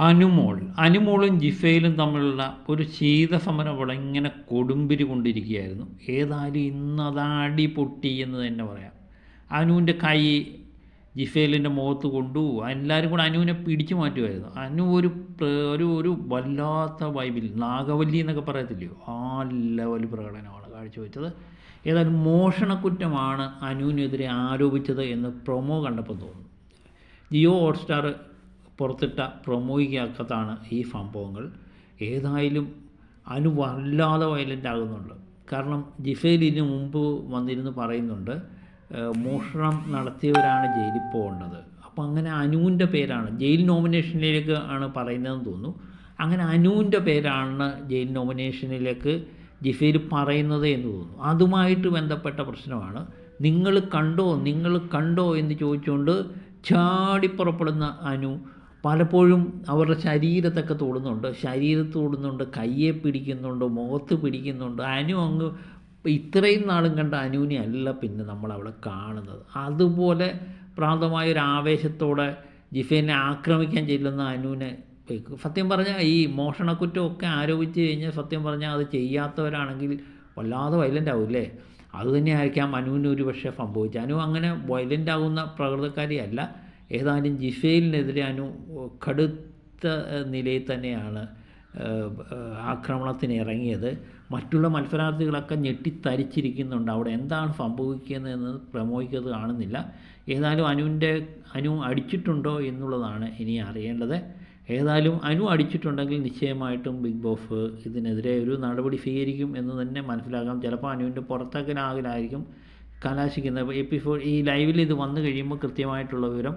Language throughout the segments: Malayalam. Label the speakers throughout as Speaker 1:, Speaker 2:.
Speaker 1: അനുമോൾ. അനുമോളും ജിഫയിലും തമ്മിലുള്ള ഒരു ശീതസമരം അവിടെ ഇങ്ങനെ കൊടുമ്പിരി കൊണ്ടിരിക്കുകയായിരുന്നു. ഏതായാലും ഇന്ന് അതാടി പൊട്ടി എന്ന് തന്നെ പറയാം. അനുവിന്റെ കൈ ജിഫേലിന്റെ മുഖത്ത് കൊണ്ടു എല്ലാവരും കൂടെ അനുവിനെ പിടിച്ചു മാറ്റുമായിരുന്നു. അനു ഒരു ഒരു ഒരു വല്ലാത്ത വൈബിൽ നാഗവല്ലി എന്നൊക്കെ പറയത്തില്ലയോ? ആ ലെവൽ പ്രകടനമാണ് കാഴ്ചവെച്ചത്. ഏതായാലും മോഷണക്കുറ്റമാണ് അനുവിനെതിരെ ആരോപിച്ചത് എന്ന് പ്രൊമോ കണ്ടപ്പോൾ തോന്നുന്നു. ജിയോ ഹോട്ട്സ്റ്റാർ പുറത്തിട്ട പ്രൊമോയ്ക്കകത്താണ് ഈ സംഭവങ്ങൾ. ഏതായാലും അനു വല്ലാതെ വയലന്റ് ആകുന്നുണ്ട്. കാരണം ജിഫേൽ ഇതിനു മുമ്പ് വന്നിരുന്ന് പറയുന്നുണ്ട് മോഷണം നടത്തിയവരാണ് ജയിലിൽ പോകേണ്ടത്. അപ്പോൾ അങ്ങനെ അനുവിന്റെ പേരാണ് ജയിൽ നോമിനേഷനിലേക്ക് ആണ് പറയുന്നതെന്ന് തോന്നുന്നു. അങ്ങനെ അനുവിന്റെ പേരാണ് ജയിൽ നോമിനേഷനിലേക്ക് ജിഫേൽ പറയുന്നത് എന്ന് തോന്നുന്നു. അതുമായിട്ട് ബന്ധപ്പെട്ട പ്രശ്നമാണ്. നിങ്ങൾ കണ്ടോ നിങ്ങൾ കണ്ടോ എന്ന് ചോദിച്ചുകൊണ്ട് ചാടിപ്പുറപ്പെടുന്ന അനു പലപ്പോഴും അവരുടെ ശരീരത്തൊക്കെ തൊടുന്നുണ്ട്. ശരീരത്ത് തൊടുന്നുണ്ട് കയ്യെ പിടിക്കുന്നുണ്ട് മുഖത്ത് പിടിക്കുന്നുണ്ട്. അനു അങ്ങ് ഇത്രയും നാളും കണ്ട അനുവിനെ അല്ല പിന്നെ നമ്മളവിടെ കാണുന്നത്. അതുപോലെ പ്രാന്തമായ ഒരു ആവേശത്തോടെ ജിഫേനെ ആക്രമിക്കാൻ ചെല്ലുന്ന അനുവിനെ സത്യം പറഞ്ഞാൽ ഈ മോഷണക്കുറ്റമൊക്കെ ആരോപിച്ച് കഴിഞ്ഞാൽ സത്യം പറഞ്ഞാൽ അത് ചെയ്യാത്തവരാണെങ്കിൽ വല്ലാതെ വയലന്റ് ആവില്ലേ? അതുതന്നെയായിരിക്കാം അനുവിന് ഒരു പക്ഷേ സംഭവിച്ചത്. അനു അങ്ങനെ വയലന്റ് ആകുന്ന പ്രകൃതക്കാരിയല്ല. ഏതായാലും ജിഫേലിനെതിരെ അനു കടുത്ത നിലയിൽ തന്നെയാണ് ആക്രമണത്തിന് ഇറങ്ങിയത്. മറ്റുള്ള മത്സരാർത്ഥികളൊക്കെ ഞെട്ടിത്തരിച്ചിരിക്കുന്നുണ്ട്. അവിടെ എന്താണ് സംഭവിക്കുന്നതെന്ന് പ്രമോഹിക്കത് കാണുന്നില്ല. ഏതായാലും അനുവിന്റെ അനു അടിച്ചിട്ടുണ്ടോ എന്നുള്ളതാണ് ഇനി അറിയേണ്ടത്. ഏതായാലും അനു അടിച്ചിട്ടുണ്ടെങ്കിൽ നിശ്ചയമായിട്ടും ബിഗ് ബോസ് ഇതിനെതിരെ ഒരു നടപടി സ്വീകരിക്കും എന്ന് തന്നെ മനസ്സിലാക്കാം. ചിലപ്പോൾ അനുവിന്റെ പുറത്താക്കലാകലായിരിക്കും കലാശിക്കുന്നത്. എപ്പിസോഡ് ഈ ലൈവിൽ ഇത് വന്നു കഴിയുമ്പോൾ കൃത്യമായിട്ടുള്ള വിവരം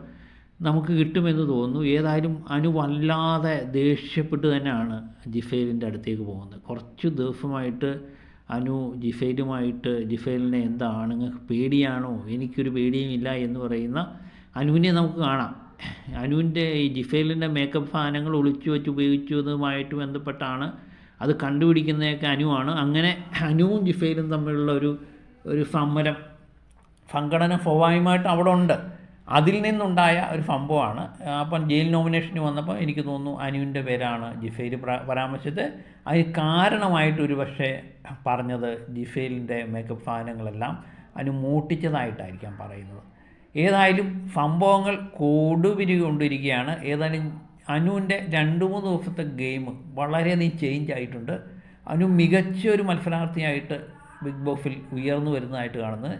Speaker 1: നമുക്ക് കിട്ടുമെന്ന് തോന്നുന്നു. ഏതായാലും അനു വല്ലാതെ ദേഷ്യപ്പെട്ട് തന്നെയാണ് ജിഫേലിന്റെ അടുത്തേക്ക് പോകുന്നത്. കുറച്ച് ദിവസമായിട്ട് അനു ജിഫേലുമായിട്ട് ജിഫേലിനെ എന്താണ് പേടിയാണോ എനിക്കൊരു പേടിയും ഇല്ല എന്ന് പറയുന്ന അനുവിനെ നമുക്ക് കാണാം. അനുവിന്റെ ഈ ജിഫേലിന്റെ മേക്കപ്പ് സാധനങ്ങൾ ഒളിച്ചു വെച്ച് ഉപയോഗിച്ചതുമായിട്ട് ബന്ധപ്പെട്ടാണ് അത് കണ്ടുപിടിക്കുന്നതൊക്കെ അനുവാണ്. അങ്ങനെ അനുവും ജിഫേലും തമ്മിലുള്ള ഒരു ഒരു സമരം സംഘടന സ്വാഭാവികമായിട്ട് അവിടെ ഉണ്ട്. അതിൽ നിന്നുണ്ടായ ഒരു സംഭവമാണ്. അപ്പം ജയിൽ നോമിനേഷന് വന്നപ്പോൾ എനിക്ക് തോന്നുന്നു അനുവിന്റെ പേരാണ് ജിഫയിൽ പ്ര- പരാമർശിച്ചത്. അതിന് കാരണമായിട്ട് ഒരു പക്ഷേ പറഞ്ഞത് ജിഫയിലിന്റെ മേക്കപ്പ് സാധനങ്ങളെല്ലാം അനു മൂട്ടിച്ചതായിട്ടായിരിക്കാം പറയുന്നത്. ഏതായാലും സംഭവങ്ങൾ കൊടുപിരി കൊണ്ടിരിക്കുകയാണ് ഏതായാലും അനുവിന്റെ രണ്ട് മൂന്ന് ദിവസത്തെ ഗെയിം വളരെയധികം ചേഞ്ച് ആയിട്ടുണ്ട്. അനു മികച്ച ഒരു മത്സരാർത്ഥിയായിട്ട് ബിഗ് ബോസിൽ ഉയർന്നു വരുന്നതായിട്ട് കാണുന്നത്.